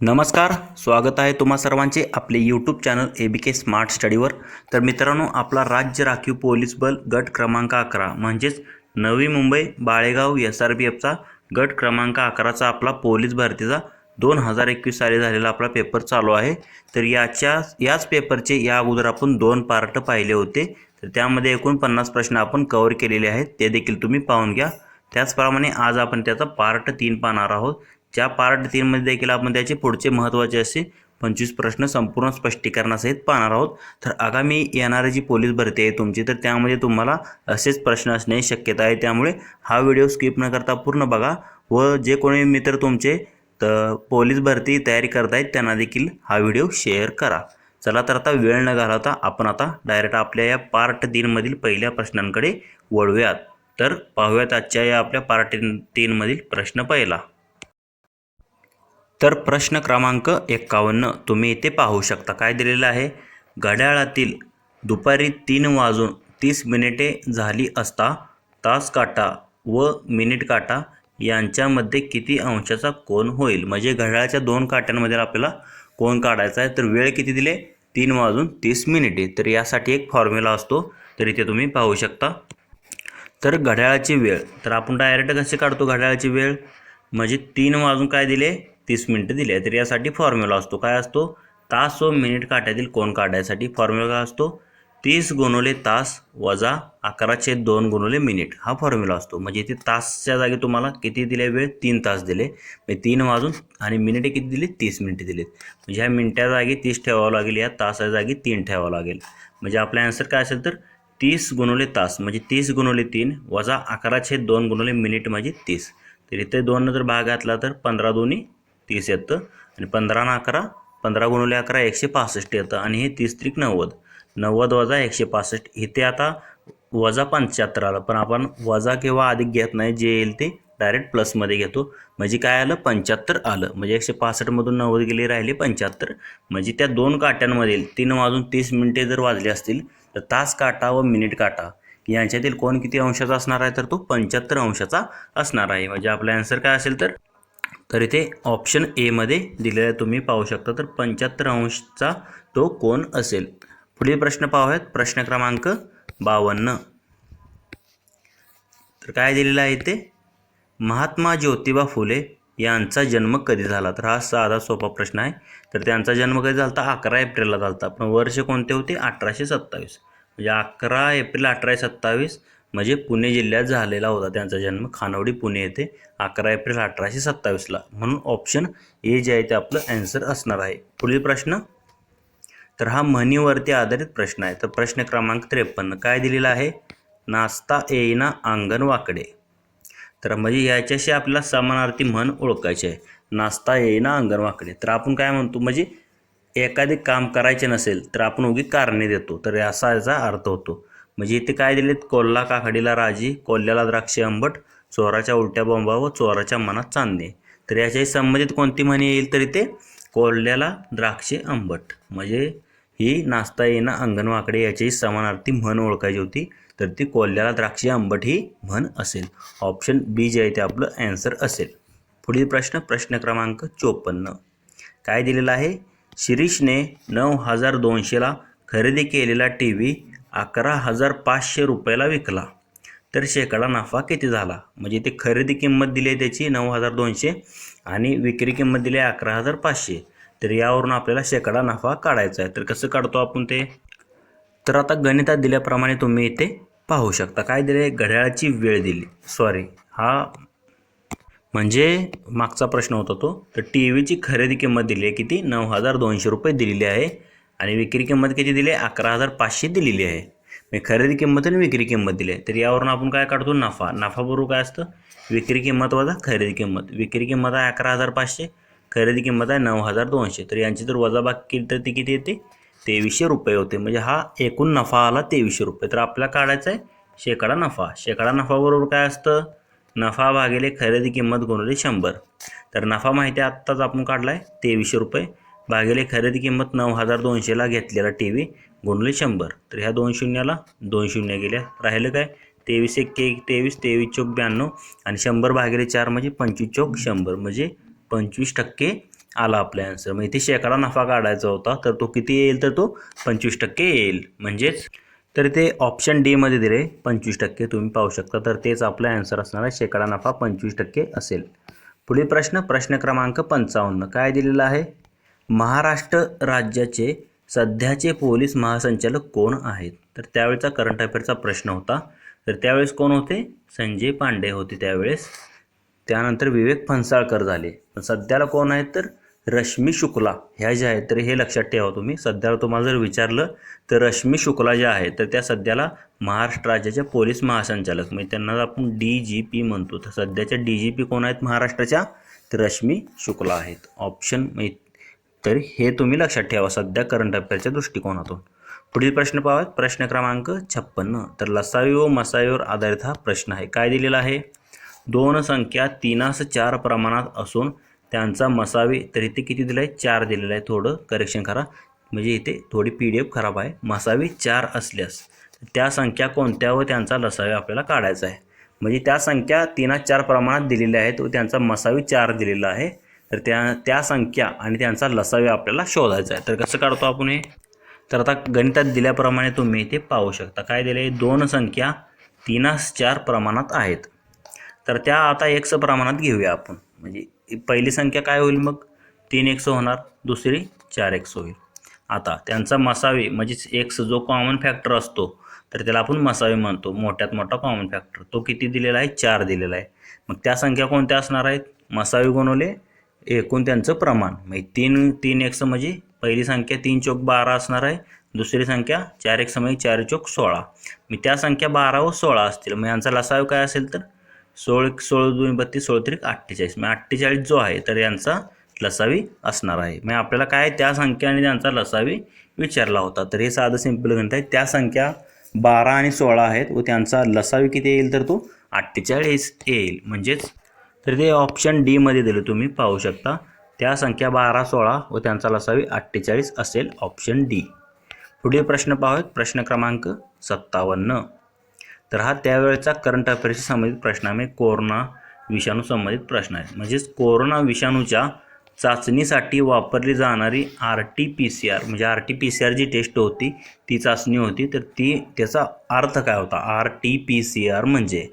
नमस्कार स्वागत आहे तुम्हा सर्वांचे आपले YouTube channel A B K smart स्टडीवर तर मित्रांनो आपला राज्य राखीव पोलीस बल गट क्रमांक अकरा म्हणजेच Navi Mumbai Balegaon S R P एफचा गट क्रमांक अकराचा आपला पोलीस भरतीचा दोन हजार एकवीस साली झालेला आपला पेपर चालू आहे. तर याच्या याच पेपरचे या अगोदर आपण दोन पार्ट पाहिले होते. तर त्यामध्ये एकूण पन्नास प्रश्न आपण कवर केलेले आहेत. ते देखील तुम्ही पाहून घ्या. त्याचप्रमाणे आज आपण त्याचा पार्ट तीन पाहणार आहोत. ज्या पार्ट तीनमध्ये देखील आपण त्याचे पुढचे महत्त्वाचे असे पंचवीस प्रश्न संपूर्ण स्पष्टीकरणासहित पाहणार आहोत. तर आगामी येणारी जी पोलीस भरती आहे तुमची तर त्यामध्ये तुम्हाला असेच प्रश्न असण्याची शक्यता आहे. त्यामुळे हा व्हिडिओ स्किप न करता पूर्ण बघा व जे कोणी मित्र तुमचे तर पोलीस भरती तयारी करतायत त्यांना देखील हा व्हिडिओ शेअर करा. चला तर आता वेळ न घालवता आपण आता डायरेक्ट आपल्या या पार्ट तीनमधील पहिल्या प्रश्नांकडे वळूयात. तर पाहूयात आजच्या या आपल्या पार्ट तीनमधील प्रश्न पहिला. तर प्रश्न क्रमांक एक्कावन्न तुम्ही इथे पाहू शकता. काय दिलेलं आहे? घड्याळातील दुपारी तीन वाजून तीस मिनिटे झाली असता तास काटा व मिनिट काटा यांच्यामध्ये किती अंशाचा कोण होईल? म्हणजे घड्याळाच्या दोन काट्यांमध्ये आपल्याला कोण काढायचा आहे तर वेळ किती दिले? तीन वाजून तीस मिनिटे. तर यासाठी एक फॉर्म्युला असतो तर इथे तुम्ही पाहू शकता. तर घड्याळाची वेळ तर आपण डायरेक्ट कसे काढतो घड्याळाची वेळ? म्हणजे तीन वाजून काय दिले? तीस मिनिटं दिले तर यासाठी फॉर्म्युला असतो. काय असतो? तास व मिनिट काट्यातील कोण काढायसाठी फॉर्म्युला काय असतो. तीस गुणवले तास वजा अकराचे दोन गुणवले मिनिट हा फॉर्म्युला असतो. म्हणजे इथे तासच्या जागी तुम्हाला किती दिले? वेळ तीन तास दिले. म्हणजे तीन वाजून आणि मिनिटे किती दिली? तीस मिनिटे दिलीत. म्हणजे ह्या मिनिट्या जागी तीस ठेवावं लागेल या तासाच्या जागी तीन ठेवावं लागेल. म्हणजे आपला आन्सर काय असेल तर तीस गुणवले तास म्हणजे तीस गुणवले तीन वजा अकराचे दोन गुणवले मिनिट म्हणजे तीस. तर इथे दोन जर भाग घातला तर पंधरा दोन्ही तीस येतं आणि पंधरा ना अकरा पंधरा गुणवले अकरा एकशे पासष्ट येतं आणि हे तीस त्रिक नव्वद. नव्वद वजा एकशे पासष्ट इथे आता वजा पंच्याहत्तर आलं. पण आपण वजा किंवा अधिक घेत नाही जे येईल ते डायरेक्ट प्लसमध्ये घेतो. म्हणजे काय आलं? पंच्याहत्तर आलं. म्हणजे एकशे पासष्टमधून नव्वद गेले राहिले पंच्याहत्तर. म्हणजे त्या दोन काट्यांमधील तीन वाजून तीस मिनिटे जर वाजले असतील तर तास काटा व मिनिट काटा. यांच्यातील कोण किती अंशाचा असणार आहे? तर तो पंच्याहत्तर अंशाचा असणार आहे. म्हणजे आपला आन्सर काय असेल तर? तर इथे ऑप्शन एमध्ये दिलेला तुम्ही पाहू शकता. तर पंच्याहत्तर अंशचा तो कोण असेल. पुढील प्रश्न पाहूयात. प्रश्न क्रमांक बावन्न. तर काय दिलेलं आहे ते महात्मा ज्योतिबा फुले यांचा जन्म कधी झाला? तर हा साधा सोपा प्रश्न आहे. तर त्यांचा जन्म कधी झाला? होता अकरा एप्रिलला झाला होता. पण वर्ष कोणते होते? अठराशे सत्तावीस. म्हणजे अकरा एप्रिल अठराशे सत्तावीस म्हणजे पुणे जिल्ह्यात झालेला होता त्यांचा जन्म. खानवडी पुणे येथे अकरा एप्रिल अठराशे सत्तावीसला. म्हणून ऑप्शन ए जे आहे ते आपलं ॲन्सर असणार आहे. पुढील प्रश्न? तर हा म्हणीवरती आधारित प्रश्न आहे. तर प्रश्न क्रमांक त्रेपन्न. काय दिलेला आहे? नाचता येईना अंगण वाकडे तर म्हणजे याच्याशी आपल्याला समानार्थी म्हण ओळखायचे आहे. नाचता येईना अंगण वाकडे तर आपण काय म्हणतो? म्हणजे एखादे काम करायचे नसेल तर आपण उगी कारणे देतो. तर असा याचा अर्थ होतो. म्हणजे इथे काय दिलेत? कोल्हा काकडीला राजी कोल्ह्याला द्राक्षे आंबट चोराच्या उलट्या बोंबा व चोराच्या मनात चांदणे. तर याच्याशी संबंधित कोणती म्हणी येईल तर इथे? कोल्ह्याला द्राक्षे आंबट. म्हणजे ही नाचता येणं अंगणवाकडे याच्याही समानार्थी म्हण ओळखायची होती. तर ती कोल्ह्याला द्राक्षे आंबट ही म्हण असेल. ऑप्शन बी जे आहे ते आपलं ॲन्सर असेल. पुढील प्रश्न प्रश्न क्रमांक चोपन्न. काय दिलेलं आहे? शिरीषने नऊ हजार दोनशेला खरेदी केलेला टी व्ही अकरा हजार पाचशे रुपयाला विकला. तर शेकडा नफा किती झाला? म्हणजे ते खरेदी किंमत दिली आहे त्याची नऊ हजार दोनशे आणि विक्री किंमत दिली आहे अकरा हजार पाचशे. तर यावरून आपल्याला शेकडा नफा काढायचा आहे. तर कसं काढतो आपण ते? तर आता गणितात दिल्याप्रमाणे तुम्ही इथे पाहू शकता. काय दिले? घड्याळाची वेळ दिली. सॉरी हा म्हणजे मागचा प्रश्न होता तो. तर टी व्हीची खरेदी किंमत दिली आहे किती? नऊ हजार दोनशे रुपये दिलेली आहे. आणि विक्री किंमत किती दिली? आहे अकरा हजार पाचशे दिलेली आहे. म्हणजे खरेदी किंमत आणि विक्री किंमत दिली आहे. तर यावरून आपण काय काढतो? नफा. नफा बरोबर काय असतं? विक्री किंमत वजा खरेदी किंमत. विक्री किंमत आहे अकरा हजार पाचशे खरेदी किंमत आहे नऊ हजार दोनशे. तर यांची जर वजाबाकी केली तर ती किती येते? तेवीसशे रुपये होते. म्हणजे हा एकूण नफा आला तेवीसशे रुपये. तर आपल्याला काढायचा आहे शेकडा नफा. शेकडा नफा बरोबर काय असतं? नफा भागिले खरेदी किंमत गुणले शंभर. तर नफा माहिती आहे आत्ताच आपण काढला आहे तेवीसशे रुपये. भागिले खरेदी किंमत नऊ हजार दोनशेला घेतलेला टी व्ही गुणले शंभर. तर ह्या दोन शून्याला दोन शून्य गेल्या. राहिलं काय? तेवीस एक तेवीस तेवीस चौक ब्याण्णव आणि शंभर भागिले चार म्हणजे पंचवीस चौक शंभर. म्हणजे पंचवीस टक्के आला आपला आन्सर मग इथे शेकडा नफा काढायचा होता. तर तो किती येईल? तर तो पंचवीस टक्के येईल. म्हणजेच तर ते ऑप्शन डीमध्ये दिले पंचवीस टक्के. तुम्ही पाहू शकता. तर तेच आपला आन्सर असणार आहे. शेकडा नफा पंचवीस टक्के असेल. पुढील प्रश्न प्रश्न क्रमांक पंचावन्न. काय दिलेला आहे? महाराष्ट्र राज्याचे सध्याचे पोलीस महासंचालक कोण आहेत? तर त्यावेळेचा करंट अफेअरचा प्रश्न होता. तर त्यावेळेस कोण होते? संजय पांडे होते त्यावेळेस. त्यानंतर विवेक फणसाळकर झाले. पण सध्याला कोण आहेत तर रश्मी शुक्ला. ह्या ज्या आहेत तर हे लक्षात ठेवा तुम्ही. सध्याला तुम्हाला जर विचारलं तर रश्मी शुक्ला ज्या आहेत तर त्या सध्याला महाराष्ट्र राज्याच्या पोलीस महासंचालक. म्हणजे त्यांना आपण डी जी पी म्हणतो. तर सध्याच्या डी जी पी कोण आहेत महाराष्ट्राच्या? तर रश्मी शुक्ला आहेत. ऑप्शन म्हणजे तर हे तुम्ही लक्षात ठेवा सध्या करंट अफेअरच्या दृष्टिकोनातून. पुढील प्रश्न पाहूयात. प्रश्न क्रमांक छप्पन्न. तर लसावी व मसावीवर आधारित हा प्रश्न आहे. काय दिलेला आहे? दोन संख्या तीनास चार प्रमाणात असून त्यांचा मसावी तर इथे किती दिलं आहे चार दिलेलं आहे. थोडं करेक्शन करा. म्हणजे इथे थोडी पी डी एफ खराब आहे. मसावी चार असल्यास त्या संख्या कोणत्या व त्यांचा लसावी आपल्याला काढायचा आहे? म्हणजे त्या संख्या तीनास चार प्रमाणात दिलेल्या आहेत व त्यांचा मसावी चार दिलेला आहे. तर त्या त्या संख्या आणि त्यांचा लसावे आपल्याला शोधायचा आहे. तर कसं काढतो आपण हे? तर आता गणितात दिल्याप्रमाणे तुम्ही इथे पाहू शकता. काय दिले? दोन संख्या तीनास चार प्रमाणात आहेत. तर त्या आता एक्स प्रमाणात घेऊया आपण. म्हणजे पहिली संख्या काय होईल मग? तीन एक्स होणार. दुसरी चार एक्स होईल. आता त्यांचा मसावे म्हणजेच एक्स जो कॉमन फॅक्टर असतो तर त्याला आपण मसावे म्हणतो. मोठ्यात मोठा कॉमन फॅक्टर तो किती दिलेला आहे? चार दिलेला आहे. मग त्या संख्या कोणत्या असणार आहेत? मसावे गुणवले एकूण त्यांचं प्रमाण. म्हणजे तीन तीन एक्स म्हणजे पहिली संख्या तीन चौक बारा असणार आहे. दुसरी संख्या चार एक म्हणजे चार चौक सोळा. मी त्या संख्या बारा व सोळा असतील. मग यांचा लसाव काय असेल तर? सोळ सोळ दोन बत्तीस सोळ त्रिक अठ्ठेचाळीस. मग अठ्ठेचाळीस जो आहे तर यांचा लसावी असणार आहे. मग आपल्याला काय त्या संख्या आणि त्यांचा लसावी विचारला होता. तर हे साधं सिंपल गणित आहे. त्या संख्या बारा आणि सोळा आहेत व त्यांचा लसावी किती येईल तर तो? अठ्ठेचाळीस येईल. म्हणजेच तर ते ऑप्शन डीमध्ये दिलं तुम्ही पाहू शकता. त्या संख्या बारा सोळा व त्यांचा लसावी अठ्ठेचाळीस असेल ऑप्शन डी पुढील प्रश्न पाहूयात. प्रश्न क्रमांक सत्तावन्न. तर हा त्यावेळेचा करंट अफेअर्सशी संबंधित प्रश्न आहे. कोरोना विषाणू संबंधित प्रश्न आहे. म्हणजेच कोरोना विषाणूच्या चाचणीसाठी वापरली जाणारी R T P C R म्हणजे R T P C R जी टेस्ट होती ती चाचणी होती. तर ती त्याचा अर्थ काय होता? R T P C R म्हणजे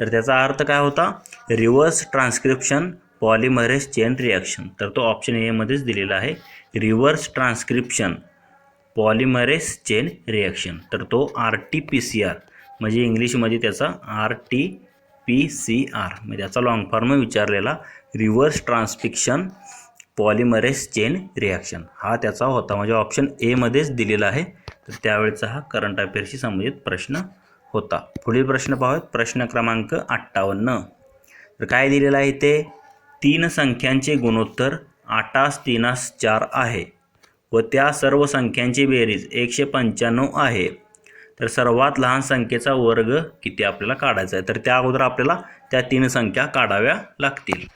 तर त्याचा अर्थ काय होता? Reverse transcription polymerase chain reaction. तर तो ऑप्शन एमध्येच दिलेला आहे. Reverse transcription polymerase chain reaction. तर तो R T P C R. म्हणजे इंग्लिशमध्ये त्याचा R T P C R. म्हणजे त्याचा लॉंग फॉर्म विचारलेला reverse transcription polymerase chain reaction. हा त्याचा होता. म्हणजे ऑप्शन एमध्येच दिलेला आहे. तर त्यावेळेचा हा करंट अफेअरशी संबंधित प्रश्न होता. पुढील प्रश्न पाहूयात. प्रश्न क्रमांक अठ्ठावन्न. तर काय दिलेलं आहे ते तीन संख्यांचे गुणोत्तर आठास तीनास चार आहे. व त्या सर्व संख्यांची बेरीज एकशे पंच्याण्णव आहे. तर सर्वात लहान संख्येचा वर्ग किती आपल्याला काढायचा आहे? तर त्या अगोदर आपल्याला त्या तीन संख्या काढाव्या लागतील.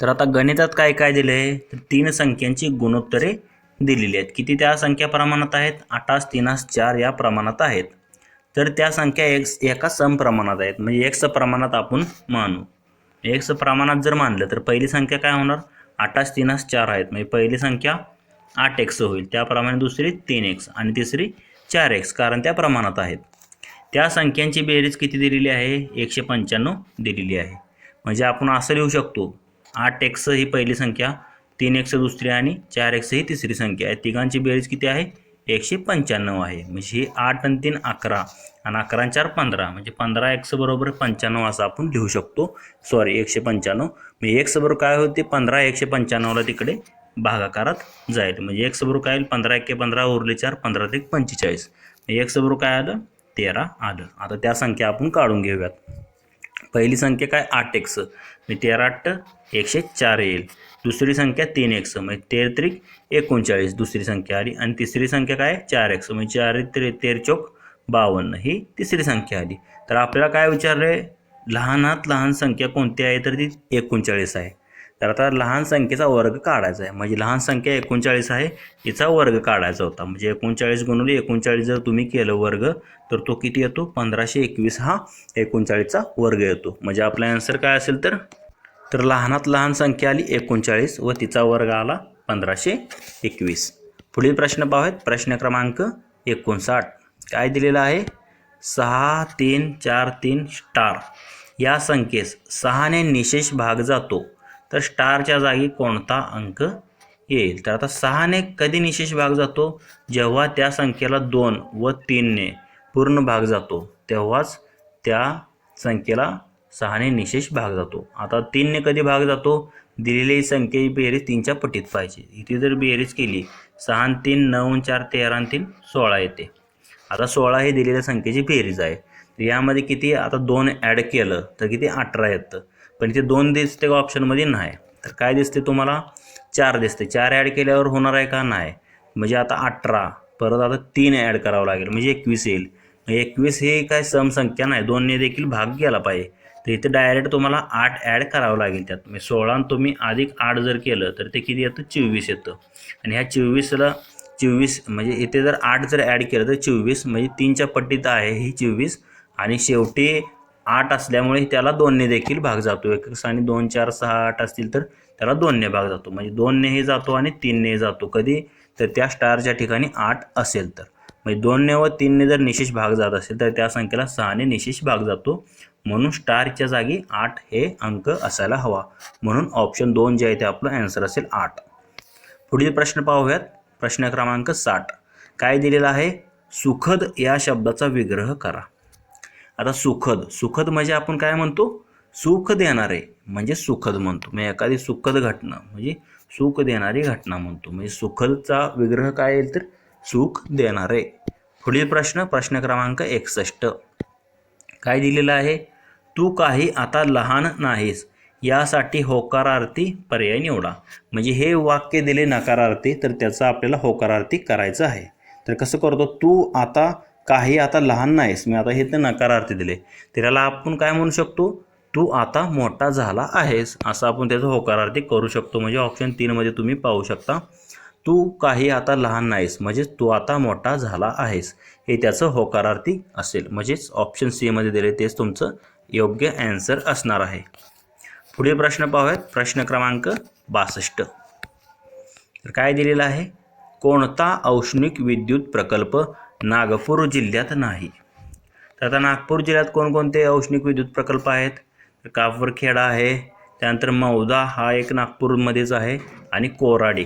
तर आता गणितात काय काय दिलं? आहे तर तीन संख्यांची गुणोत्तरे दिलेली आहेत. किती त्या संख्या प्रमाणात आहेत? आठास तीनास चार या प्रमाणात आहेत. तर त्या संख्या एक्स एका सम प्रमाणात आहेत. म्हणजे एक्स प्रमाणात आपण मानू. एक्स प्रमाणात जर मानलं तर पहिली संख्या काय होणार? आठास तीनास चार आहेत. म्हणजे पहिली संख्या आठ एक्स होईल. त्याप्रमाणे दुसरी तीन एक्स आणि तिसरी चार एक्स कारण त्या प्रमाणात आहेत. त्या संख्यांची बेरीज किती दिलेली आहे? एकशे पंच्याण्णव दिलेली आहे. म्हणजे आपण असं लिहू शकतो आठ एक्स ही पहिली संख्या तीन एक्स दुसरी आणि चार एक्स ही तिसरी संख्या. आहे तिघांची बेरीज किती आहे? एकशे पंच्याण्णव आहे. म्हणजे ही आठ आणि तीन अकरा आणि अकरा चार पंधरा. म्हणजे पंधरा एक्स बरोबर पंच्याण्णव असं आपण लिहू शकतो. सॉरी एकशे पंच्याण्णव. म्हणजे एक्स बरोबर काय होते? पंधरा एकशे पंच्याण्णवला तिकडे भागाकारात जाईल. म्हणजे एक्स बरोबर काय येईल पंधरा एके पंधरा उरले चार पंधरा ते पंचेचाळीस. म्हणजे एक्स बरोबर काय आलं? तेरा आलं. आता त्या संख्या आपण काढून घेऊयात. पहिली संख्या काय? आठ एक्स. म्हणजे तेरा आठ एकशे चार येईल. दुसरी संख्या तीन एक्स म्हणजे तेर त्रिक एकोणचाळीस. दुसरी संख्या आली. आणि तिसरी संख्या काय? चार एक्स म्हणजे चार त्रे तेर चौक बावन्न. ही तिसरी संख्या आली. तर आपल्याला काय विचारलं आहे लहानात लहान संख्या कोणती आहे? तर ती एकोणचाळीस आहे. तर आता लहान संख्येचा वर्ग काढायचा आहे. म्हणजे लहान संख्या एकोणचाळीस आहे. तिचा वर्ग काढायचा होता. म्हणजे एकोणचाळीस गुणवले एकोणचाळीस जर तुम्ही केलं वर्ग तर तो किती येतो? पंधराशे एकवीस हा एकोणचाळीसचा वर्ग येतो. म्हणजे आपला आन्सर काय असेल तर? तर लहानात लहान संख्या आली एकोणचाळीस व तिचा वर्ग आला पंधराशे एकवीस. पुढील प्रश्न पाहूयात. प्रश्न क्रमांक एकोणसाठ. काय दिलेलं आहे? सहा तीन चार तीन स्टार. या संख्येस सहाने निशेष भाग जातो. तर स्टारच्या जागी कोणता अंक येईल? तर आता सहाने कधी निशेष भाग जातो? जेव्हा त्या संख्येला दोन व तीनने पूर्ण भाग जातो तेव्हाच त्या संख्येला सहाने निशेष भाग जातो. आता तीनने कधी भाग जातो? दिलेली संख्येची बेरीज तीनच्या पटीत पाहिजे. इथे जर बेरीज केली सहा आणि तीन नऊ चार तेरा तीन सोळा येते. आता सोळा ही दिलेल्या संख्येची बेरीज आहे. तर यामध्ये किती? आता दोन ॲड केलं तर किती? अठरा येतं. पण इथे दोन दिसते ऑप्शनमध्ये नाही. तर काय दिसते तुम्हाला? चार दिसते. चार ॲड केल्यावर होणार आहे का? नाही. म्हणजे आता अठरा. परत आता तीन ॲड करावं लागेल. म्हणजे एकवीस येईल. एकवीस हे काय समसंख्या नाही. दोनने देखील भाग गेला पाहिजे. तर इथे डायरेक्ट तुम्हाला आठ ॲड करावं लागेल त्यात. म्हणजे सोळा तुम्ही अधिक आठ जर केलं तर ते किती येतं? चोवीस येतं. आणि ह्या चोवीसला चोवीस म्हणजे इथे जर आठ जर ॲड केलं तर चोवीस म्हणजे तीनच्या पट्टीत आहे ही चोवीस. आणि शेवटी आठ असल्यामुळे त्याला दोनने देखील भाग जातो. एक आणि दोन चार सहा आठ असतील तर त्याला दोनने भाग जातो. म्हणजे दोननेही जातो आणि तीनने जातो. कधी? तर त्या स्टारच्या ठिकाणी आठ असेल तर. म्हणजे दोनने व तीनने जर निशेष भाग जात असेल तर त्या संख्येला सहाने निशेष भाग जातो. म्हणून स्टारच्या जागी आठ हे अंक असायला हवा. म्हणून ऑप्शन दोन जे आहे ते आपलं ॲन्सर असेल आठ. पुढील प्रश्न पाहूयात. प्रश्न क्रमांक साठ. काय दिलेलं आहे? सुखद या शब्दाचा विग्रह करा. आता सुखद. सुखद म्हणजे आपण काय म्हणतो? सुख देणारे. म्हणजे सुखद म्हणतो. म्हणजे एखादी सुखद घटना. म्हणजे सुख देणारी घटना म्हणतो. म्हणजे सुखदचा विग्रह काय येईल तर? सुख देणारे. पुढील प्रश्न. प्रश्न क्रमांक एकसष्ट. काय दिलेलं आहे? तू काही आता लहान नाहीस. यासाठी होकारार्थी पर्याय निवडा. म्हणजे हे वाक्य दिले नकारार्थी तर त्याचा आपल्याला होकारार्थी करायचं आहे. तर कसं करतो? तू आता काही आता लहान नाहीस. मी आता हे तर नकारार्थी दिले. तर याला आपण काय म्हणू शकतो? तू आता मोठा झाला आहेस. असं आपण त्याचं होकारार्थी करू शकतो. म्हणजे ऑप्शन तीनमध्ये तुम्ही पाहू शकता. तू काही आता लहान नाहीस. म्हणजेच तू आता मोठा झाला आहेस. हे त्याचं होकारार्थी असेल. म्हणजेच ऑप्शन सीमध्ये दिले तेच तुमचं योग्य ॲन्सर असणार आहे. पुढील प्रश्न पाहूयात. प्रश्न क्रमांक बासष्ट. तर काय दिलेलं आहे? कोणता औष्णिक विद्युत प्रकल्प नागपूर जिल्ह्यात नाही? तर आता नागपूर जिल्ह्यात कोणकोणते औष्णिक विद्युत प्रकल्प आहेत? तर कापरखेडा आहे त्यानंतर मौदा हा एक नागपूरमध्येच आहे आणि कोराडी.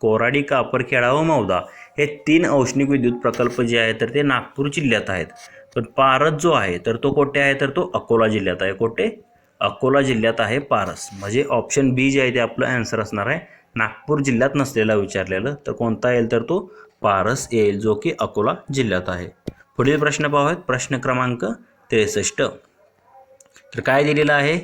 कोराडी कापरखेडा व मौदा हे तीन औष्णिक विद्युत प्रकल्प जे आहेत तर ते नागपूर जिल्ह्यात आहेत. तर पारस जो आहे तर तो कोठे आहे? तर तो अकोला जिल्ह्यात आहे. कोठे? अकोला जिल्ह्यात आहे पारस. म्हणजे ऑप्शन बी जे आहे ते आपलं ॲन्सर असणार आहे. नागपूर जिल्ह्यात नसलेला विचारलेलं तर कोणता येईल? तर तो पारस येईल जो की अकोला जिल्ह्यात आहे. पुढील प्रश्न पाहूयात. प्रश्न क्रमांक त्रेसष्ट. तर काय दिलेलं आहे?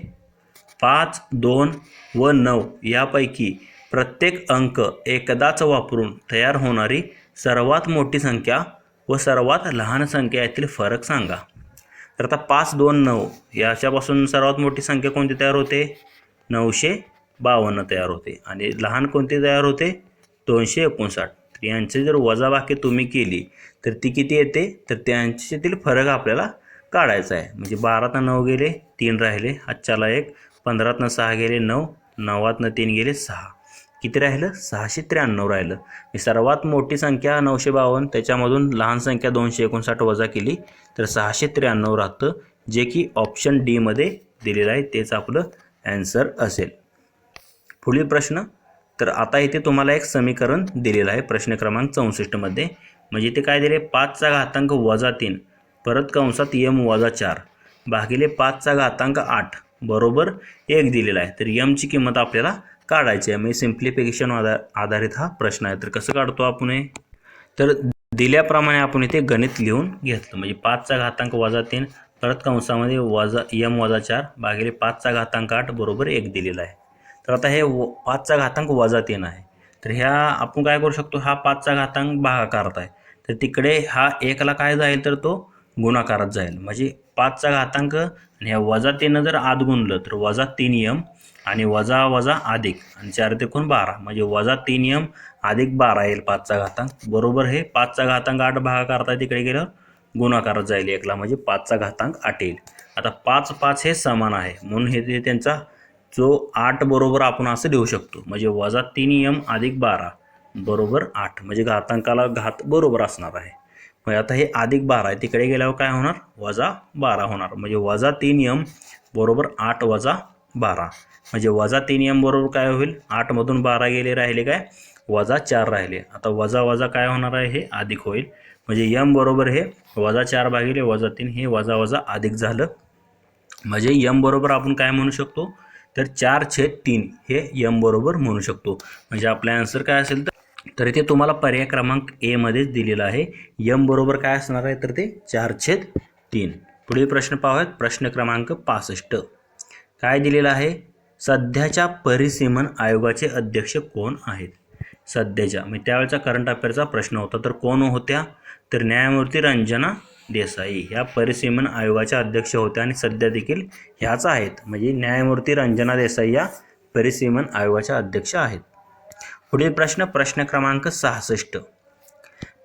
पाच दोन व नऊ यापैकी प्रत्येक अंक एकदाच वापरून तयार होणारी सर्वात मोठी संख्या व सर्वात लहान संख्या यातील फरक सांगा. तर आता पाच दोन नऊ याच्यापासून सर्वात मोठी संख्या कोणती तयार होते? नऊशे बावन्न तयार होते. आणि लहान कोणती तयार होते? दोनशे एकोणसाठ. तर यांची जर वजाबाकी तुम्ही केली तर ती किती येते? तर त्यांच्यातील फरक आपल्याला काढायचा आहे. म्हणजे बारातनं नऊ गेले तीन राहिले आजच्याला एक पंधरातनं सहा गेले नऊ नवातनं तीन गेले सहा. किती राहिलं? सहाशे त्र्याण्णव राहिलं. ही सर्वात मोठी संख्या नऊशे बावन्न. त्याच्यामधून लहान संख्या दोनशे एकोणसाठ वजा केली तर सहाशे त्र्याण्णव राहतं. जे की ऑप्शन डीमध्ये दिलेलं आहे तेच आपलं ॲन्सर असेल. पुढील प्रश्न. तर आता इथे तुम्हाला एक समीकरण दिलेलं आहे प्रश्न क्रमांक चौसष्टमध्ये म्हणजे इथे काय दिले? पाचचा घातांक वजा तीन. परत कंसात यम वजा चार. भागिले पाचचा घातांक आठ. बरोबर एक दिलेला आहे. तर यमची किंमत आपल्याला काढायचे आहे. म्हणजे सिम्प्लिफिकेशन आधार आधारित हा प्रश्न आहे. तर कसं काढतो आपण हे? तर दिल्याप्रमाणे आपण इथे गणित लिहून घेतलं. म्हणजे पाचचा घातांक वजा तीन परत कंसामध्ये वजा यम वजा चार भागिले पाचचा घातांक आठ बरोबर एक दिलेला आहे. तर आता हे व पाचचा घातांक वजा तीन आहे. तर ह्या आपण काय करू शकतो? हा पाचचा घातांक भागाकारात आहे. तर तिकडे हा एकला काय जाईल तर तो गुणाकारात जाईल. म्हणजे पाचचा घातांक आणि ह्या वजा तीननं जर आत गुणलं तर वजा तीन यम आणि वजा वजा अधिक. आणि चार ते कोण बारा. म्हणजे वजा तीन यम अधिक बारा येईल पाचचा घातांक. बरोबर हे पाचचा घातांक आठ भागा आहे तिकडे गेलं गुणाकारात जाईल एकला. म्हणजे पाचचा घातांक आठ येईल. आता पाच पाच हे समान आहे. म्हणून हे ते त्यांचा जो आठ बरोबर आपण असं लिहू शकतो. म्हणजे वजा तीन यम अधिक बारा बरोबर आठ. म्हणजे घातांकाला घात बरोबर असणार आहे. म्हणजे आता हे अधिक बारा आहे. तिकडे गेल्यावर काय होणार? वजा बारा होणार. म्हणजे वजा तीन यम बरोबर आठ वजा बारा. म्हणजे वजा तीन एम बरोबर काय होईल? आठमधून बारा गेले राहिले काय? वजा चार राहिले. आता वजा वजा काय होणार आहे? हे अधिक होईल. म्हणजे यम बरोबर हे वजा चार भागिले वजा तीन हे वजा वजा अधिक झालं. म्हणजे यम बरोबर आपण काय म्हणू शकतो? तर चार छेद तीन हे यम बरोबर म्हणू शकतो. म्हणजे आपला आन्सर काय असेल तर? तर इथे तुम्हाला पर्याय क्रमांक एमध्येच दिलेला आहे. यम बरोबर काय असणार आहे? तर ते चार छेद तीन. पुढील प्रश्न पाहूयात. प्रश्न क्रमांक पासष्ट. काय दिलेलं आहे? सध्याच्या परिसीमन आयोगाचे अध्यक्ष कोण आहेत? सध्याच्या म्हणजे त्यावेळेचा करंट अफेअरचा प्रश्न होता तर कोण होत्या? तर न्यायमूर्ती रंजना देसाई. ह्या परिसीमन आयोगाच्या अध्यक्ष होत्या आणि सध्या देखील ह्याच आहेत. म्हणजे न्यायमूर्ती रंजना देसाई या परिसीमन आयोगाच्या अध्यक्ष आहेत. पुढील प्रश्न प्रश्न क्रमांक सहासष्ट.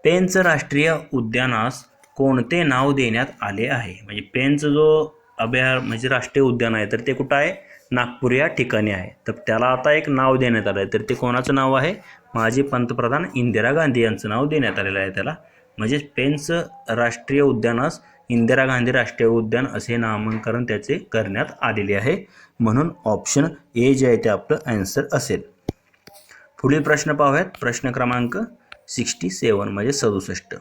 पेंच राष्ट्रीय उद्यानास कोणते नाव देण्यात आले आहे? म्हणजे पेंच जो अभया म्हणजे राष्ट्रीय उद्यान आहे तर ते कुठं आहे? नागपूर या ठिकाणी आहे. तर त्याला आता एक नाव देण्यात आलं आहे तर ते कोणाचं नाव आहे? माजी पंतप्रधान इंदिरा गांधी यांचं नाव देण्यात आलेलं आहे त्याला. म्हणजे पेंच राष्ट्रीय उद्यानास इंदिरा गांधी राष्ट्रीय उद्यान असे नामांकन त्याचे करण्यात आलेले आहे. म्हणून ऑप्शन ए जे आहे ते आपलं ॲन्सर असेल. पुढील प्रश्न पाहूयात. प्रश्न क्रमांक सिक्स्टी सेवन म्हणजे सदुसष्ट.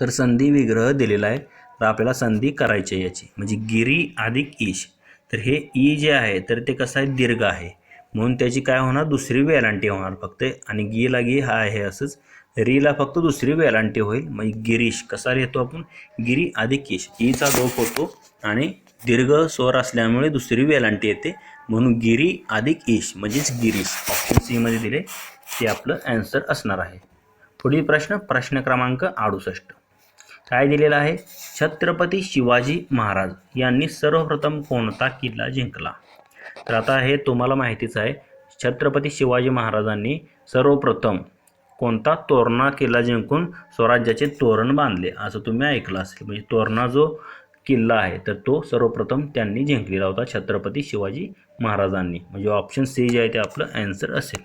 तर संधी विग्रह दिलेला आहे. तर आपल्याला संधी करायची आहे याची. म्हणजे गिरी अधिक ईश. तर हे ई जे आहे तर ते कसं आहे? दीर्घ आहे. म्हणून त्याची काय होणार? दुसरी वेलांटी होणार फक्त. आणि गीला गी हा आहे असंच. रीला फक्त दुसरी वेलांटी होईल. म्हणजे गिरीश. कसा लिहितो आपण? गिरी अधिक ईश. ईचा लोप होतो आणि दीर्घ स्वर असल्यामुळे दुसरी वेलांटी येते. म्हणून गिरी अधिक ईश. म्हणजेच गिरीश. ऑप्शन सीमध्ये दिले. ते आपलं ॲन्सर असणार आहे. पुढील प्रश्न प्रश्न क्रमांक अडुसष्ट. काय दिलेलं आहे? छत्रपती शिवाजी महाराज यांनी सर्वप्रथम कोणता किल्ला जिंकला? तर आता हे तुम्हाला माहितीच आहे. छत्रपती शिवाजी महाराजांनी सर्वप्रथम कोणता तोरणा किल्ला जिंकून स्वराज्याचे तोरण बांधले? असं तुम्ही ऐकलं असेल. म्हणजे तोरणा जो किल्ला आहे तर तो सर्वप्रथम त्यांनी जिंकलेला होता छत्रपती शिवाजी महाराजांनी. म्हणजे ऑप्शन सी जे आहे ते आपलं ॲन्सर असेल.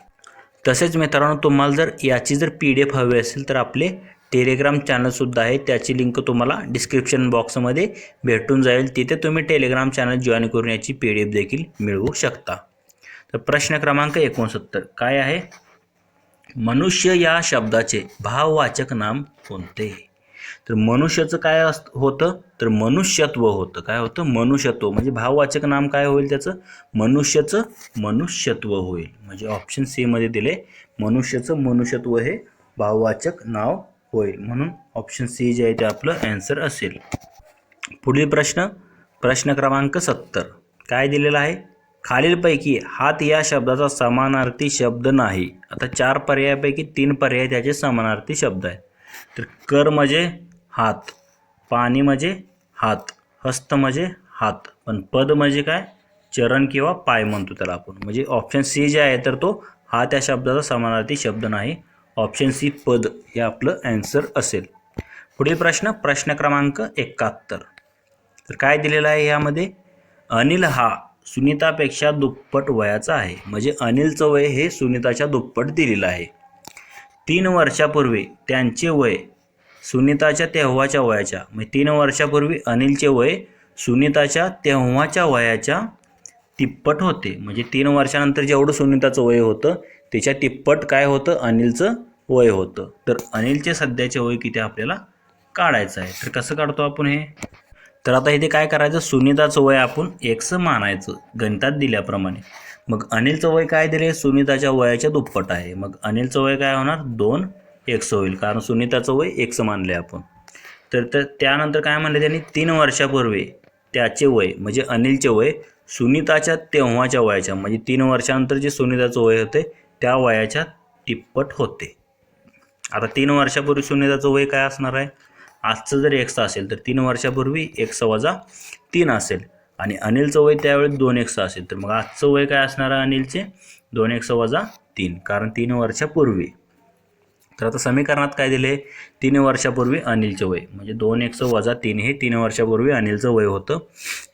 तसेच मित्रांनो तुम्हाला जर याची जर पी डी एफ हवी असेल तर आपले टेलिग्राम चॅनलसुद्धा आहे. त्याची लिंक तुम्हाला डिस्क्रिप्शन बॉक्समध्ये भेटून जाईल. तिथे तुम्ही टेलिग्राम चॅनल जॉईन करून याची पी डी एफ देखील मिळवू शकता. तर प्रश्न क्रमांक एकोणसत्तर. काय आहे? मनुष्य या शब्दाचे भाववाचक नाम कोणते? तर मनुष्याचं काय अस होतं? तर मनुष्यत्व होतं. काय होतं? मनुष्यत्व. म्हणजे भाववाचक नाम काय होईल त्याचं? मनुष्याचं मनुष्यत्व होईल. म्हणजे ऑप्शन सीमध्ये दिले मनुष्याचं मनुष्यत्व हे भाववाचक नाव होईल म्हणून ऑप्शन सी जे आहे ते आपलं ॲन्सर असेल. पुढील प्रश्न प्रश्न क्रमांक सत्तर. काय दिलेला आहे? खालीलपैकी हात या शब्दाचा समानार्थी शब्द नाही. आता चार पर्यायापैकी तीन पर्याय त्याचे समानार्थी शब्द आहे तर कर म्हणजे हात पाणी म्हणजे हात हस्त म्हणजे हात. पण पद म्हणजे काय? चरण किंवा पाय म्हणतो त्याला आपण. म्हणजे ऑप्शन सी जे आहे तर तो हा त्या शब्दाचा समानार्थी शब्द नाही. ऑप्शन सी पद हे आपलं ॲन्सर असेल. पुढील प्रश्न प्रश्न क्रमांक एकाहत्तर. तर काय दिलेलं आहे यामध्ये अनिल हा सुनीतापेक्षा दुप्पट वयाचा आहे. म्हणजे अनिलचं वय हे सुनीताच्या दुप्पट दिलेलं आहे. तीन वर्षापूर्वी त्यांचे वय सुनीताच्या तेव्हाच्या वयाच्या म्हणजे तीन वर्षापूर्वी अनिलचे वय सुनीताच्या तेव्हाच्या वयाच्या तिप्पट होते. म्हणजे तीन वर्षानंतर जेवढं सुनीताचं वय होतं त्याच्या तिप्पट काय होतं? अनिलचं वय होतं. तर अनिलचे सध्याचे वय किती आपल्याला काढायचं आहे. तर कसं काढतो आपण हे? तर आता इथे काय करायचं? सुनीताचं वय आपण एकसं मानायचं. गणितात दिल्याप्रमाणे. मग अनिलचं वय काय दिले? सुनीताच्या वयाच्या दुप्पट आहे. मग अनिलचं वय काय होणार? दोन एक्स होईल. कारण सुनीताचं वय एक्स मानले आपण. तर तर त्यानंतर काय म्हणले त्यांनी? तीन वर्षापूर्वी त्याचे वय म्हणजे अनिलचे वय सुनीताच्या तेव्हाच्या वयाच्या म्हणजे तीन वर्षानंतर जे सुनीताचं वय होते त्या वयाच्या तिप्पट होते. आता तीन वर्षापूर्वी शून्यताचं वय काय असणार आहे? आजचं जर एक्स असेल तर तीन वर्षापूर्वी एक्स वजा तीन असेल आणि अनिलचं वय त्यावेळी दोन एक्स असेल तर मग आजचं वय काय असणार आहे अनिलचे? दोन एक्स वजा तीन कारण तीन वर्षापूर्वी. तर आता समीकरणात काय दिले? तीन वर्षापूर्वी अनिलचे वय. म्हणजे दोन एक्स वजा तीन हे तीन वर्षापूर्वी अनिलचं वय होतं.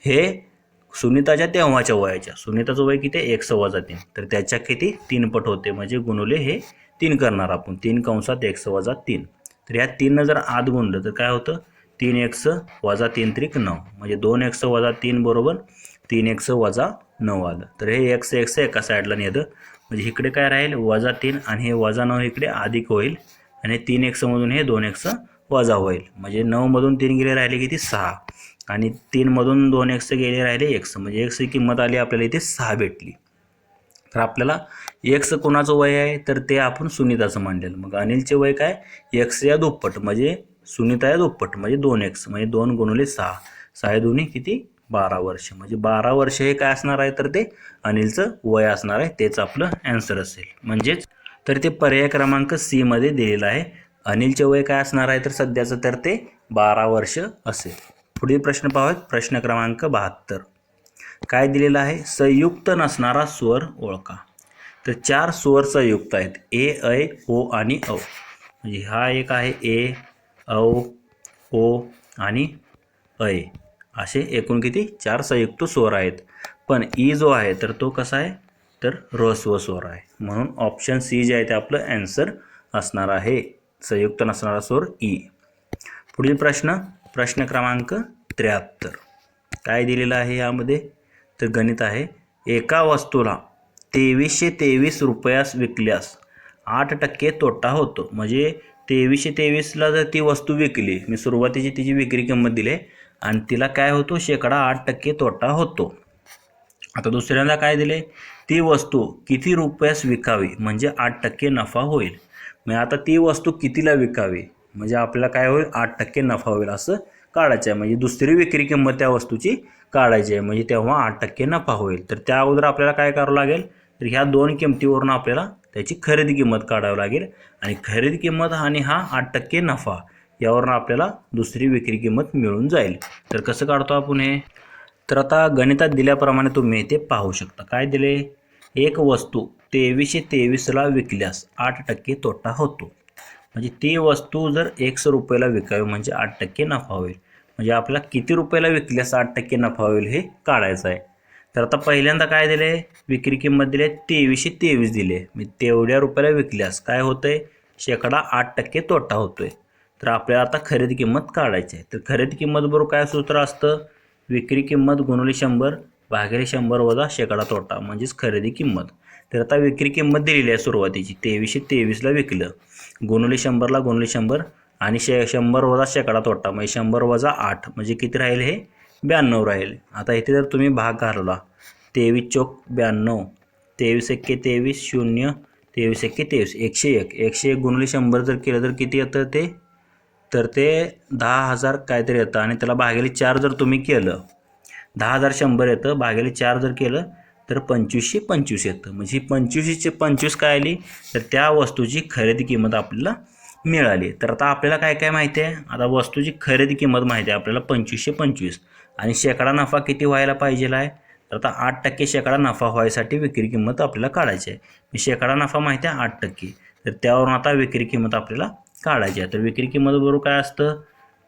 हे सुनीताच्या तेव्हाच्या वयाच्या. सुनीताचं वय किती? एक सव्वा तीन तर त्याच्या किती? तीन पट होते. म्हणजे गुणवले हे तीन करणार आपण. तीन कंसात एक वजा तीन. तर ह्या तीननं जर आत गुणलं तर काय होतं? तीन एक्स वजा तीन त्रिक नऊ. म्हणजे दोन एक्स वजा तीन बरोबर तीन एक्स वजा नऊ आलं. तर हे एक्स एक्स एका साईडला नेतं म्हणजे इकडे काय राहील? वजा तीन आणि हे वजा नऊ इकडे अधिक होईल. आणि तीन एक्समधून हे दोन एक्स वजा होईल. म्हणजे नऊमधून तीन गेले राहिले किती? सहा. आणि तीनमधून दोन एक्स गेले राहिले एक्स म्हणजे एक्सची किंमत आली आपल्याला इथे सहा भेटली. तर आपल्याला एक्स कोणाचं वय आहे? तर ते आपण सुनीताचं मांडलेलं. मग अनिलचे वय काय? एक्स या दुप्पट. म्हणजे सुनीता या दुप्पट. म्हणजे दोन एक्स म्हणजे दोन गुणवले सहा. सहा दोन्ही किती? बारा वर्ष. म्हणजे बारा वर्ष हे काय असणार आहे? तर ते अनिलचं वय असणार आहे. तेच आपलं ॲन्सर असेल. म्हणजेच तर ते पर्याय क्रमांक सीमध्ये दिलेलं आहे. अनिलचे वय काय असणार आहे? तर सध्याचं तर ते बारा वर्ष असेल. पुढील प्रश्न पाहूयात. प्रश्न क्रमांक बहात्तर. काय दिलेलं आहे? संयुक्त नसणारा स्वर ओळखा. तर चार स्वर संयुक्त आहेत. ए ऐ ओ आणि औ. म्हणजे हा एक आहे. ए औ ओ आणि ऐ असे एकूण किती? चार संयुक्त स्वर आहेत. पण ई जो आहे तर तो कसा आहे? तर ऱ्हस्व स्वर आहे. म्हणून ऑप्शन सी जे आहे ते आपलं ॲन्सर असणार आहे. संयुक्त नसणारा स्वर ई. पुढील प्रश्न. प्रश्न क्रमांक त्र्याहत्तर. काय दिलेलं आहे यामध्ये? तर गणित आहे एका वस्तूला तेवीसशे तेवीस रुपयास विकल्यास आठ टक्के तोटा होतो. म्हणजे तेवीसशे तेवीसला जर ती वस्तू विकली मी सुरुवातीची तिची विक्री किंमत दिली आणि तिला काय होतो? शेकडा आठ टक्के तोटा होतो. आता दुसऱ्यांदा काय दिले? ती वस्तू किती रुपयास विकावी? म्हणजे आठ टक्के नफा होईल. मग आता ती वस्तू कितीला विकावी? म्हणजे आपल्याला काय होईल? आठ टक्के नफा होईल असं काढायचं आहे. म्हणजे दुसरी विक्री किंमत त्या वस्तूची काढायची आहे. म्हणजे तेव्हा आठ टक्के नफा होईल. तर त्या अगोदर आपल्याला काय करावं लागेल? तर ह्या दोन किमतीवरून आपल्याला त्याची खरेदी किंमत काढावी लागेल. आणि खरेदी किंमत आणि हा आठ टक्के नफा यावरून आपल्याला दुसरी विक्री किंमत मिळून जाईल. तर कसं काढतो आपण हे? तर आता गणितात दिल्याप्रमाणे तुम्ही ते पाहू शकता. काय दिले? एक वस्तू तेवीसशे तेवीसला विकल्यास आठ टक्के तोटा होतो. म्हणजे ती वस्तू जर एकशे रुपयाला विकावी म्हणजे आठ टक्के नफा होईल. म्हणजे आपल्याला किती रुपयाला विकल्यास आठ टक्के नफा होईल हे काढायचं आहे. तर आता पहिल्यांदा काय दिले? विक्री किंमत दिली आहे तेवीसशे तेवीस दिले मी तेवढ्या रुपयाला विकल्यास काय होतं आहे शेकडा आठ टक्के तोटा होतो आहे तर आपल्याला आता खरेदी किंमत काढायची आहे. तर खरेदी किंमत बरोबर काय सूत्र असतं? विक्री किंमत गुणवली शंभर भागिले शंभर वजा शेकडा तोटा म्हणजेच खरेदी किंमत. तर आता विक्री किंमत दिलेली आहे सुरुवातीची तेवीसशे तेवीसला विकलं. गुणवली शंभरला गुणवली शंभर आणि शे शंभर वजा शेकडा तोटा म्हणजे शंभर वजा आठ म्हणजे किती राहील हे? ब्याण्णव राहील. आता इथे जर तुम्ही भाग घालवला तेवीस चौक ब्याण्णव तेवीस एक्के तेवीस शून्य तेवीस एक्के तेवीस एकशे एक एकशे एक गुणले शंभर जर केलं तर किती येतं ते? तर ते दहा हजार काहीतरी येतं आणि त्याला भागेले चार जर तुम्ही केलं. दहा हजार शंभर येतं भागेले चार जर केलं तर पंचवीसशे पंचवीस येतं. म्हणजे ही पंचवीसशे पंचवीस काय आली? तर त्या वस्तूची खरेदी किंमत आपल्याला मिळाली. तर आता आपल्याला काय काय माहिती आहे? आता वस्तूची खरेदी किंमत माहिती आहे. आपल्याला पंचवीसशे पंचवीस. आणि शेकडा नफा किती व्हायला पाहिजे आहे? तर आता आठ टक्के शेकडा नफा व्हायसाठी विक्री किंमत आपल्याला काढायची आहे. मी शेकडा नफा माहिती आहे? आठ टक्के. तर त्यावरून आता विक्री किंमत आपल्याला काढायची आहे. तर विक्री किंमत बरोबर काय असतं?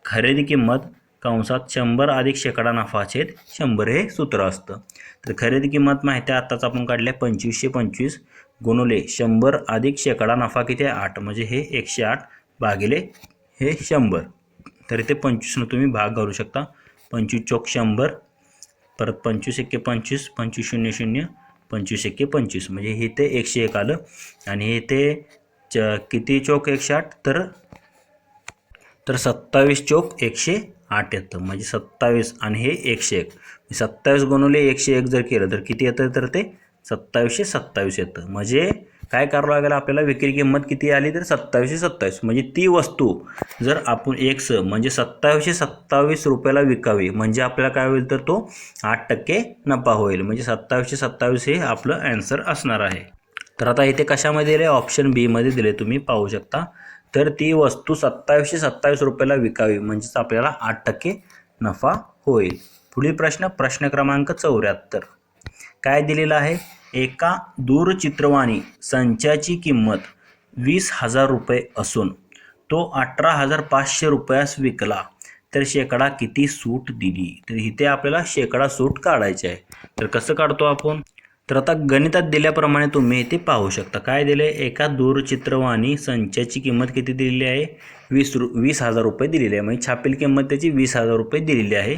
खरेदी किंमत कंसात शंभर अधिक शेकडा नफा छेद शंभर हे सूत्र असतं. तर खरेदी किंमत माहिती आहे आत्ताच आपण काढली आहे पंचवीसशे पंचवीस गुणुले शंभर अधिक शेकडा नफा किती आहे? आठ. म्हणजे हे एकशे आठ भागिले हे शंभर. तर इथे पंचवीसनं तुम्ही भाग घालू शकता. पंचवीस चौक शंभर परत पंचवीस एक्के पंचवीस पंचवीस शून्य शून्य पंचवीस एक्के पंचवीस. म्हणजे हे ते एकशे एक आलं. आणि हे ते च किती चौक एकशे आठ? तर तर सत्तावीस चौक एकशे आठ येतं. म्हणजे सत्तावीस आणि हे एकशे एक. सत्तावीस गुणवले एकशे एक जर केलं तर किती येतं तर ते सत्तावीसशे सत्तावीस येतं. म्हणजे काय करावं लागेल आपल्याला? विक्री किंमत किती आली तर सत्तावीसशे सत्तावीस. म्हणजे ती वस्तू जर आपण एक स म्हणजे सत्तावीसशे सत्तावीस रुपयाला विकावी म्हणजे आपल्याला काय होईल तर तो आठ टक्के नफा होईल. म्हणजे सत्तावीसशे सत्तावीस हे आपलं ॲन्सर असणार आहे. तर आता इथे कशामध्ये दिले ऑप्शन बीमध्ये दिले तुम्ही पाहू शकता. तर ती वस्तू सत्तावीसशे सत्तावीस रुपयाला विकावी म्हणजेच आपल्याला आठ टक्के नफा होईल. पुढील प्रश्न प्रश्न क्रमांक चौऱ्याहत्तर. काय दिलेलं आहे? एका दूरचित्रवाणी संचाची किंमत वीस हजार रुपये असून तो अठरा हजार पाचशे रुपयास विकला. तर शेकडा किती सूट दिली? तर इथे आपल्याला शेकडा सूट काढायची आहे. तर कसं काढतो आपण? तर आता गणितात दिल्याप्रमाणे तुम्ही इथे पाहू शकता. काय दिलं? आहे एका दूरचित्रवाणी संचाची किंमत किती दिलेली आहे? वीस रु वीस हजार रुपये दिलेली आहे. म्हणजे छापील किंमत त्याची वीस हजार रुपये दिलेली आहे.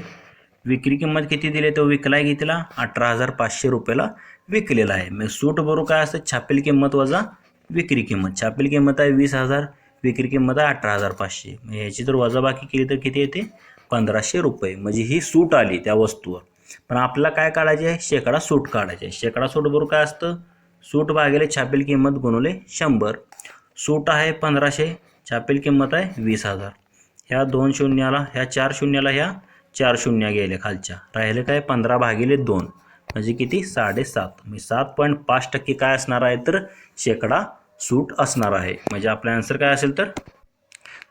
विक्री किंमत किती दिली आहे? तो विकलाय कितीला? अठरा हजार पाचशे रुपयाला विकलेला आहे. मग सूट बरोबर काय असतं? छापील किंमत वजा विक्री किंमत. छापील किंमत आहे वीस हजार विक्री किंमत आहे अठरा हजार पाचशे. म्हणजे याची ह्याची जर वजाबाकी केली तर किती येते? पंधराशे रुपये. म्हणजे ही सूट आली त्या वस्तूवर. पण आपला काय काढायचे? आहे शेकडा सूट काढायचे. आहे शेकडा सूट बरोबर काय असतं? सूट भागेले छापील किंमत गुणवले शंभर. सूट आहे पंधराशे छापील किंमत आहे वीस हजार. ह्या दोन शून्याला ह्या चार शून्याला ह्या चार शून्य गेले खालच्या. राहिले काय? पंधरा भागिले दोन. म्हणजे किती? साडेसात. म्हणजे सात पॉईंट पाच टक्के काय असणार आहे? तर शेकडा सूट असणार आहे. म्हणजे आपला आन्सर काय असेल तर?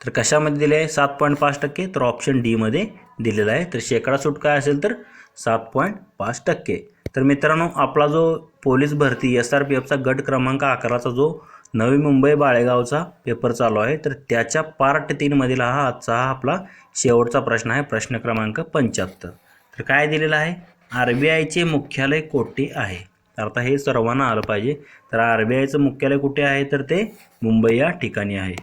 तर कशामध्ये दिले आहे? सात पॉईंट पाच टक्के. तर ऑप्शन डीमध्ये दिलेलं आहे. तर शेकडा सूट काय असेल तर? सात पॉईंट पाच टक्के. तर मित्रांनो आपला जो पोलीस भरती एस आर पी एफचा गट क्रमांक अकराचा जो नवी मुंबई बाळेगावचा पेपर चालू आहे तर त्याच्या पार्ट तीनमधील हा आजचा हा आपला शेवटचा प्रश्न आहे प्रश्न क्रमांक पंच्याहत्तर. तर काय दिलेलं आहे? आर बी आयचे मुख्यालय कोठे आहे? तर आता हे सर्वांना आलं पाहिजे. तर आर बी आयचं मुख्यालय कुठे आहे? तर ते मुंबई या ठिकाणी आहे.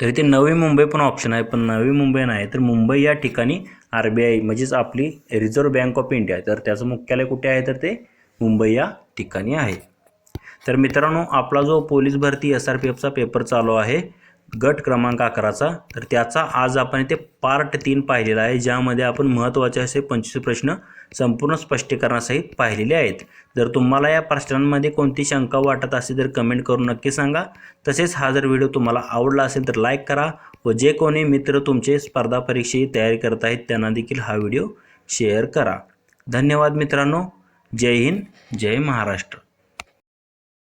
तर इथे नवी मुंबई पण ऑप्शन आहे पण नवी मुंबई नाही. तर मुंबई या ठिकाणी आर बी आय म्हणजेच आपली रिझर्व्ह बँक ऑफ इंडिया तर त्याचं मुख्यालय कुठे आहे? तर ते मुंबई या ठिकाणी आहे. तर मित्रांनो आपला जो पोलीस भरती एस आर पी एफचा पेपर चालू आहे गट क्रमांक अकराचा तर त्याचा आज आपण इथे पार्ट तीन पाहिलेला आहे ज्यामध्ये आपण महत्त्वाचे असे पंचवीस प्रश्न संपूर्ण स्पष्टीकरणासहित पाहिलेले आहेत. जर तुम्हाला या प्रश्नांमध्ये कोणती शंका वाटत असेल तर कमेंट करून नक्की सांगा. तसेच हा जर व्हिडिओ तुम्हाला आवडला असेल तर लाईक करा. व जे कोणी मित्र तुमचे स्पर्धा परीक्षेची तयारी करत आहेत त्यांना देखील हा व्हिडिओ शेअर करा. धन्यवाद मित्रांनो. जय हिंद. जय महाराष्ट्र.